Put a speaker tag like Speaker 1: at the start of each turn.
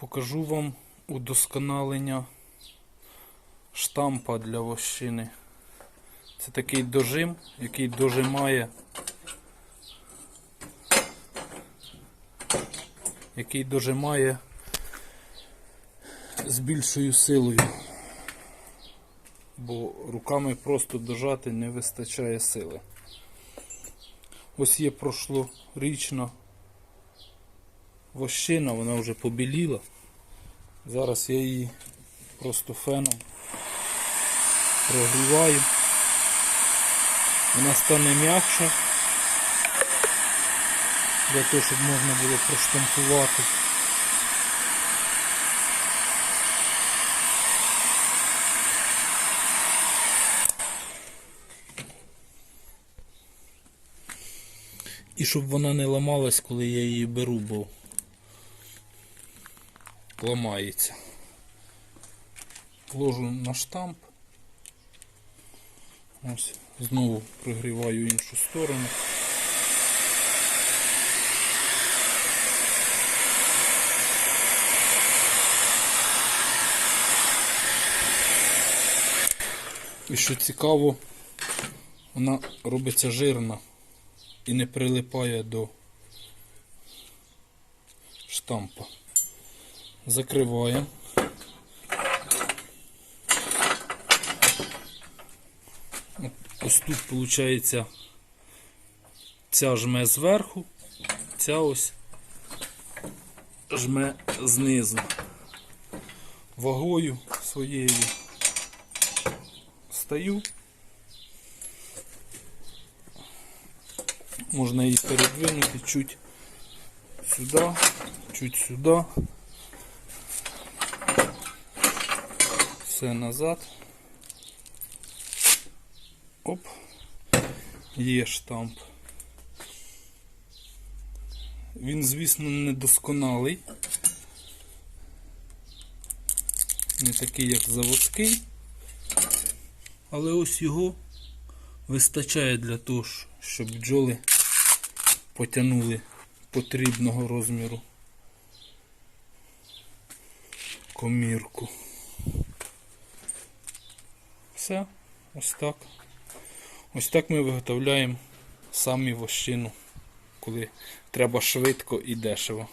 Speaker 1: Покажу вам удосконалення штампа для вощини. Це такий дожим, який дожимає, який дожимає з більшою силою. Бо руками просто дожати не вистачає сили. Ось є прошлорічна вощина, вона вже побіліла. Зараз я її просто феном прогріваю. Вона стане м'якша для того, щоб можна було проштампувати. І щоб вона не ламалась, коли я її беру, бо ламається. Ложу на штамп. Ось, знову прогріваю іншу сторону. І що цікаво, вона робиться жирна і не прилипає до штампа. Закриваємо. Ось тут виходить ця жме зверху, ця ось жме знизу. Вагою своєю стаю. Можна її передвинути чуть сюди, чуть сюди. Все назад. Оп. Є штамп. Він, звісно, не досконалий. Не такий, як заводський. Але ось його вистачає для того, щоб бджоли потягнули потрібного розміру комірку. Все, ось так. Ось так ми виготовляємо самі вощину, коли треба швидко і дешево.